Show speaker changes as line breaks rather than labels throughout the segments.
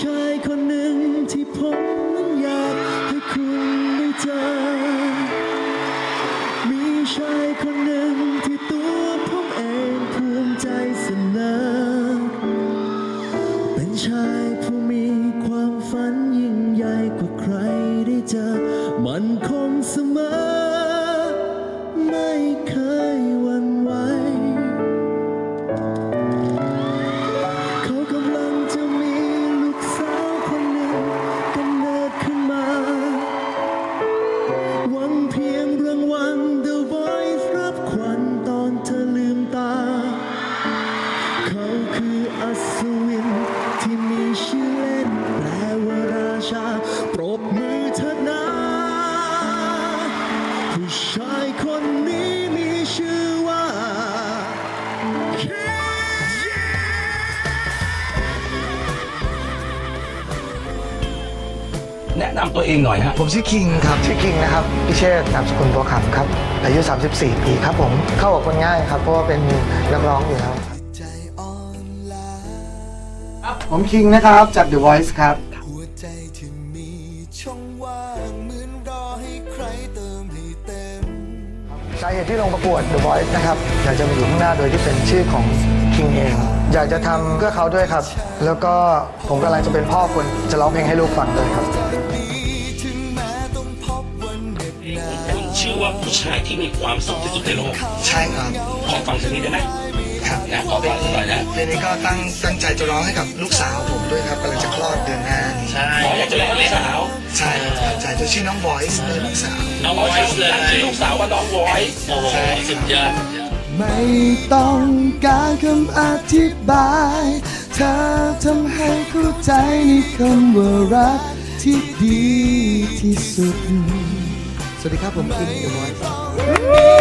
ชายคนหนึ่งที่ผมนั้นอยากให้คุณได้เจอ มีชายคนหนึ่งที่ตัวผมเองภูมิใจเสนอ เป็นชายผู้มีความฝัน แนะนำ
ตัวเองหน่อยฮะ
ผมชื่อคิงครับชื่อคิงนะครับพิเชษฐ์นามสกุลบัวขำครับ อายุ 34 ปีครับผมเข้ากับคนง่ายครับ เพราะว่าเป็นนักร้องอยู่แล้ว
ใจอ่อนล้า
ผมคิงนะครับจาก The Voice ครับ
หัวใจที่มีช่องว่างเหมือนรอให้ใครเติมให้เต็ม
สาเหตุที่ลงประกวด The Voice นะครับอยากจะมาอยู่ข้างหน้าโดยที่เป็นชื่อของคิงเอง อยากจะทำเพื่อเขาด้วยครับ แล้วก็ผมกำลังจะเป็นพ่อคนจะร้องเพลงให้ลูกฟังด้วยครับ
ถึงแม้ต้องพบวันเหน็บหนาว
คุณชื่อว่าผู้ชายที่มีความสุขที่สุดในโลก
ใช่ครับ
ขอฟังสักนิดได้ไหม
ครับ
นะขอฟังสักหน่อยนะ
เพลงนี้ก็ตั้งตั้งใจจะร้องให้กับลูกสาวผมด้วยครับกำลังจะคลอดเดือนหน้านี้
ใช่ขออยากจะเล่นลูกสาว
ใช่ครับตั้งใจจะชื่อน้อง Voice เลยลูกสาว
น้องวอยซ์เลยชื่อลูกสาวว่าน้องวอยซ์โอ้โหสุดยอด
ไม่ต้องการคำอธิบาย เธอทำให้เข้าใจในคำว่ารักที่ดีที่สุด
สวัสดีครับผมคิง The Voice
เธ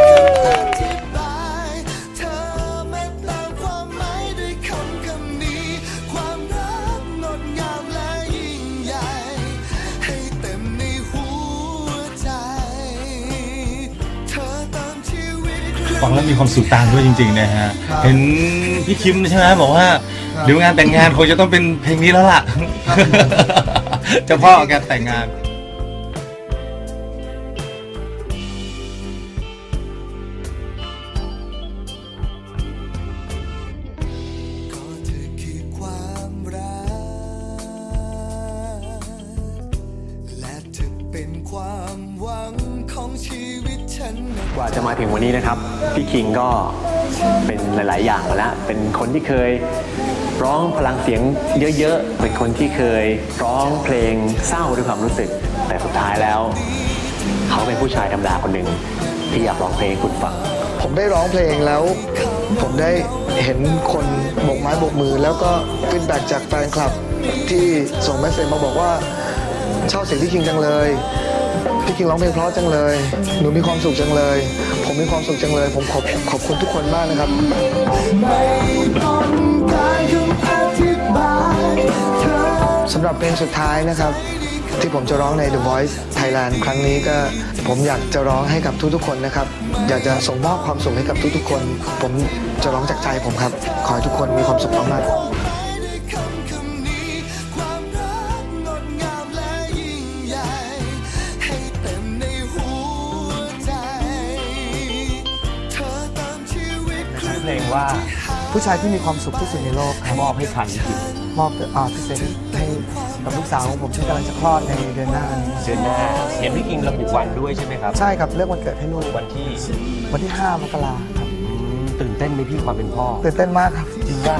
ฟังแล้วมีความสุขตามด้วยจริง ๆ นะฮะเห็นพี่คิมใช่ไหมบอกว่าเดี๋ยวงานแต่งงานคงจะต้องเป็นเพลงนี้แล้วล่ะเจ้าพ่อแกแต่งงาน
กว่า
จะมาถึงวันนี้นะครับ พี่คิงก็เป็นหลาย ๆ อย่างมาแล้ว เป็นคนที่เคยร้องพลังเสียงเยอะ ๆ เป็นคนที่เคยร้องเพลงเศร้าด้วยความรู้สึก แต่สุดท้ายแล้ว เขาเป็นผู้ชายธรรมดาคนหนึ่งที่อยากร้องเพลงคุณฟัง
ผมได้ร้องเพลงแล้ว ผมได้เห็นคนโบกไม้โบกมือ แล้วก็ฟีดแบ็กจากแฟนคลับที่ส่งเมสเซจมาบอกว่าชอบเสียงพี่คิงจังเลย พี่คิงร้องเพลงเพราะจังเลย หนูมีความสุขจังเลย ผมมีความสุขจังเลย ผมขอบขอบคุณทุกคนมากนะครับ สำหรับเพลงสุดท้ายนะครับ ที่ผมจะร้องใน The Voice Thailand ครั้งนี้ก็ผมอยากจะร้องให้กับทุกๆคนนะครับ อยากจะส่งมอบความสุขให้กับทุกๆคน ผมจะร้องจากใจผมครับ ขอให้ทุกคนมีความสุขมากๆ
ลงว่า
ผู้ชายที่มีความสุขที่สุดในโลกครับ
มอบให้ใครจริง
มอบอ่าพิเศษให้กับลูกสาวของผมที่กำลังจะคลอดในเดือนหน้านี้
เดือนหน้าเห็นพี่คิงระบุวันด้วยใช่ไหมครับ
ใช่ครับเลือกวันเกิดให้ลูก
วันที่
วันที่ 5 มกราครับ
อืมตื่นเต้นไหมพี่ความเป็นพ่อ
ตื่นเต้นมากครับ
จริงว่า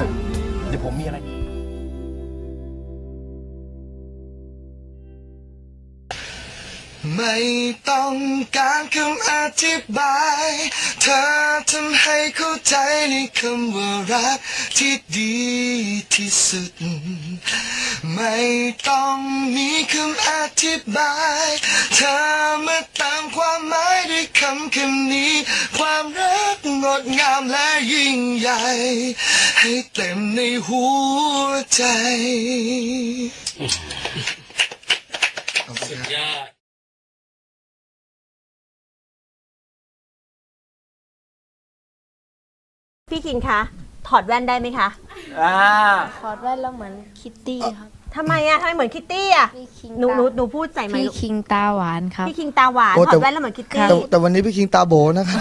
เดี๋ยวผมมีอะไร
ไม่ต้องการคำอธิบาย เธอทำให้เข้าใจในคำว่ารักที่ดีที่สุด ไม่ต้องมีคำอธิบาย เธอมาตามความหมายด้วยคำคำนี้ ความรักงดงามและยิ่งใหญ่ ให้เต็มในหัวใจ
สุดยอด
พี่คิงคะถอดแว่นได้ไหมคะ
ถอดแว่นแล้วเหมือนคิตตี้ครับ
ทำไมอะทำไมเหมือนคิตตี้อะ
พี่คิง
หนู
ตา
หนูหนูพูดใส่ไหม
พี่
ลูก
คิงตาหวานครับ
พี่คิงตาหวาน
โอ้
ถ
แต่
อดแว่นแล้วเหมือนคิตตี้
แต่แต่วันนี้พี่คิงตาโบนะครับ